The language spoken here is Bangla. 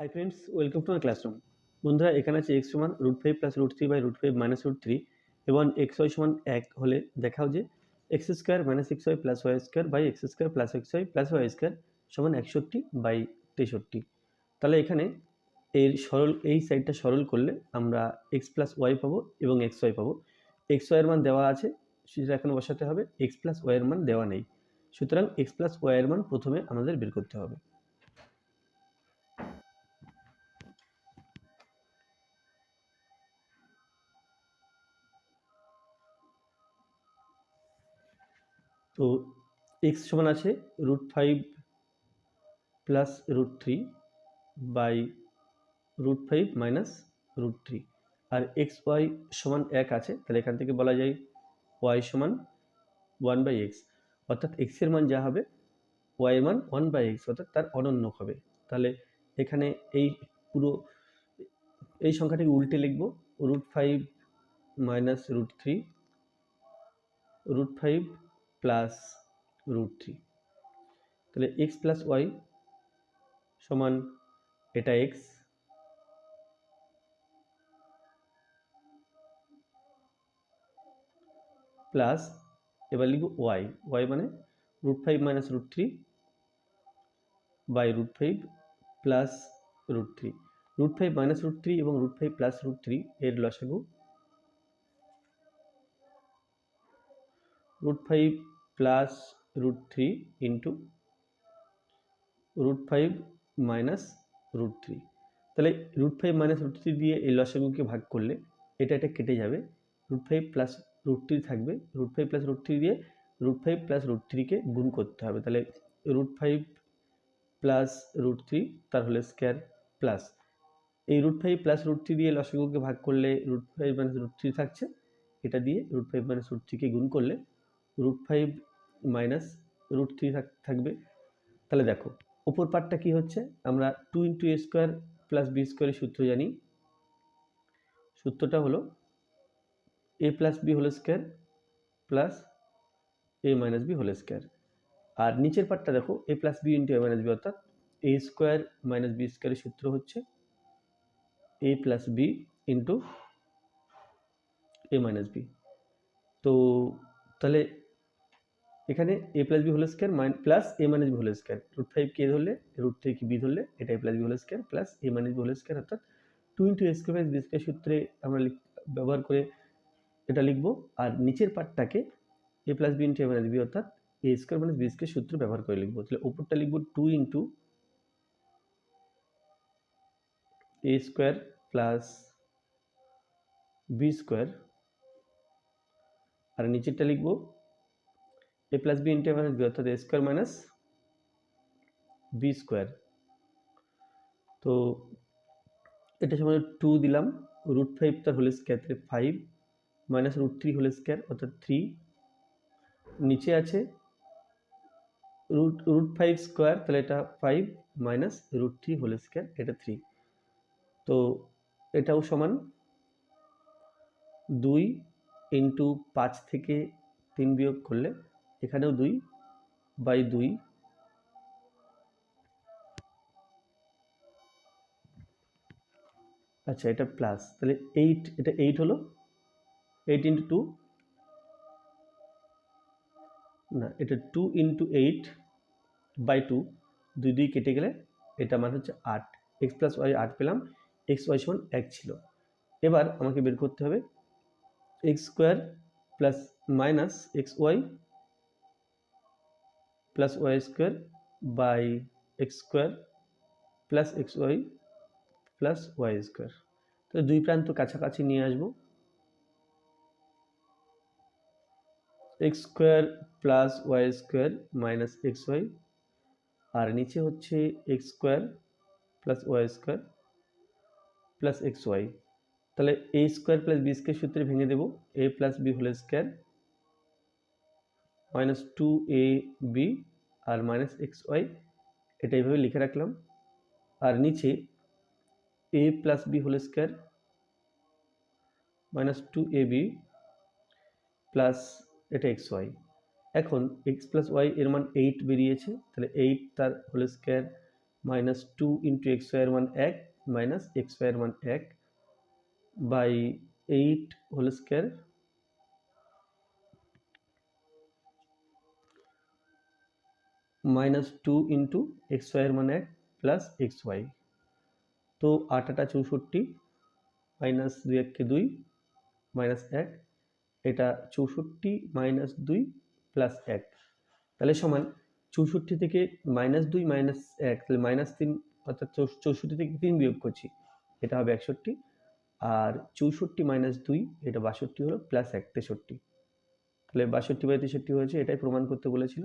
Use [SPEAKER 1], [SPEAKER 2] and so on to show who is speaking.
[SPEAKER 1] Hi friends welcome to my classroom বন্ধুরা, এখানে আছে এক্স সমান root five plus root three by root five minus root three এবং এক্স ওয়াই সমান এক হলে দেখাও যে x square minus x y plus y square by x square plus x y plus y square সমান একষট্টি বাই তেষট্টি। তাহলে এখানে এর সরল, এই সাইডটা সরল করলে আমরা এক্স প্লাস ওয়াই পাবো এবং এক্স ওয়াই পাবো। এক্স ওয়াইয়ের মান দেওয়া আছে, সেটা এখানে বসাতে হবে। এক্স প্লাস ওয়াইয়ের মান দেওয়া নেই। সুতরাং এক্স প্লাস ওয়াইয়ের মান প্রথমে আমাদের বের করতে হবে। তো এক্স সমান আছে root five plus root three by root five minus root three R x Y সমান এক আছে, তাহলে এখান থেকে বলা যায় ওয়াই সমান ওয়ান বাই এক্স অর্থাৎ এক্সের মান যা হবে ওয়াইয়ের মান ওয়ান বাই এক্স অর্থাৎ তার অনন্য হবে। তাহলে এখানে এই পুরো, এই সংখ্যাটিকে উল্টে লিখব root five minus root three root five plus root three তাহলে এক্স প্লাস ওয়াই সমান এটা এক্স প্লাস এবার লিখব ওয়াই ওয়াই মানে root five minus root three by root five plus root three root five minus root three এবং root five plus root three এর লসাগু। Root five plus root three into root five minus root three তাহলে root five minus root three দিয়ে এই লসাগুকে ভাগ করলে এটা এটা কেটে যাবে root five plus root three থাকবে root five plus root three দিয়ে রুট ফাইভ প্লাস রুট থ্রিকে গুণ করতে হবে তাহলে root five plus root three তার হলে স্কোয়ার প্লাস এই root five plus root three দিয়ে লসাগুকে ভাগ করলে root five minus root three থাকছে এটা দিয়ে রুট ফাইভ মাইনাস রুট থ্রিকে গুণ করলে root five minus root three থাকবে। তাহলে দেখো ওপর পার্টটা কি হচ্ছে? আমরা two into A square plus B স্কোয়ারের সূত্র জানি। সূত্রটা হলো A plus B whole square plus A minus B whole square আর নিচের পার্টটা দেখো A plus B into A minus B অর্থাৎ এ স্কোয়ার মাইনাস বি স্কোয়ারের সূত্র হচ্ছে A plus B into A minus B তো তাহলে এখানে A plus b whole square mine plus a minus b whole square root five কে ধরলে রুট থ্রি বি ধরলে, এটা A plus B whole square plus A minus B whole square অর্থাৎ two into A square plus B square সূত্রে আমরা ব্যবহার করে এটা লিখব। আর নিচের পার্টটাকে A plus B into A minus B অর্থাৎ A square minus B square সূত্র ব্যবহার করে লিখব। তাহলে ওপরটা লিখব two into A square plus b square আর নিচেরটা লিখব a plus b into minus B অর্থাৎ A square minus B square তো এটা সময় টু দিলাম রুট ফাইভ তার হোল স্কোয়ার তাহলে five minus root three whole square অর্থাৎ থ্রি নিচে আছে রুট রুট ফাইভ স্কোয়ার তাহলে এটা five minus root three whole square এটা থ্রি তো এটাও সমান দুই ইন্টু পাঁচ থেকে তিন বিয়োগ করলে এখানেও দুই বাই দুই আচ্ছা এটা প্লাস তাহলে এইট এটা এইট হলো? এইট ইন্টু টু না, এটা two into eight by two দুই দুই কেটে গেলে এটা মানে হচ্ছে আট। এক্স প্লাস ওয়াই আট পেলাম। এক্স ওয়াই সমান এক ছিল। এবার আমাকে বের করতে হবে x square plus minus x y plus y square by x square plus x y plus y square তো দুই প্রান্ত কাছাকাছি নিয়ে আসব। X square plus y square minus x y আর নিচে হচ্ছে x square plus y square plus x y তাহলে a square plus b square সূত্রে ভেঙে দেবো। A plus b whole square minus two a b R minus x Y এটা এইভাবে লিখে রাখলাম। আর নিচে a plus b whole square minus two a b plus এটা এক্স ওয়াই এখন এক্স প্লাস ওয়াই এর মান এইট বেরিয়েছে, তাহলে এইট তার whole square minus two into x ওয়াইয়ের মান এক মাইনাস এক্স ওয়াইয়ের মান এক by eight whole square minus two into x ওয়াইয়ের মান এক প্লাস এক্স ওয়াই তো আট আটা চৌষট্টি মাইনাস দুই এককে দুই মাইনাস এক, এটা চৌষট্টি মাইনাস দুই প্লাস এক। তাহলে সমান চৌষট্টি থেকে মাইনাস দুই মাইনাস এক, তাহলে মাইনাস তিন, অর্থাৎ চৌষট্টি থেকে তিন বিয়োগ করছি, এটা হবে একষট্টি। আর চৌষট্টি মাইনাস দুই, এটা বাষট্টি হলো প্লাস এক, তেষট্টি। তাহলে বাষট্টি বাই তেষট্টি হয়েছে, এটাই প্রমাণ করতে বলেছিল।